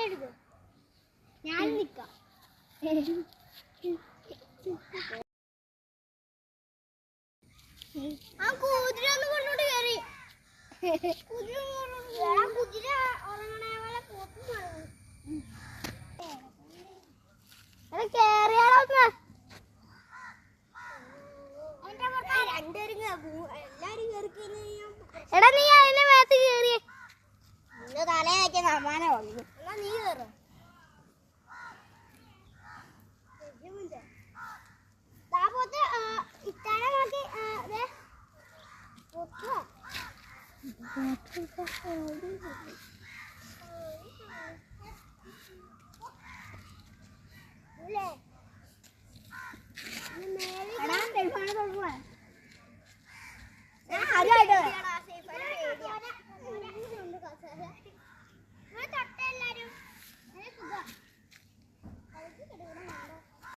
എഴുതും. ഞാൻ നിൽക്കാം. ആ കുതിര ഒന്ന് കൊണ്ടോട്ട് കയറി കുതിര കുതിര ഉറങ്ങണേ പോലെ പോത്തും കേറിയാലോ രണ്ടുപേരും എല്ലാരും കേറി എടാ നീ സമാനമാകും നീ കയറും ഞാൻ ആദ്യമായിട്ട്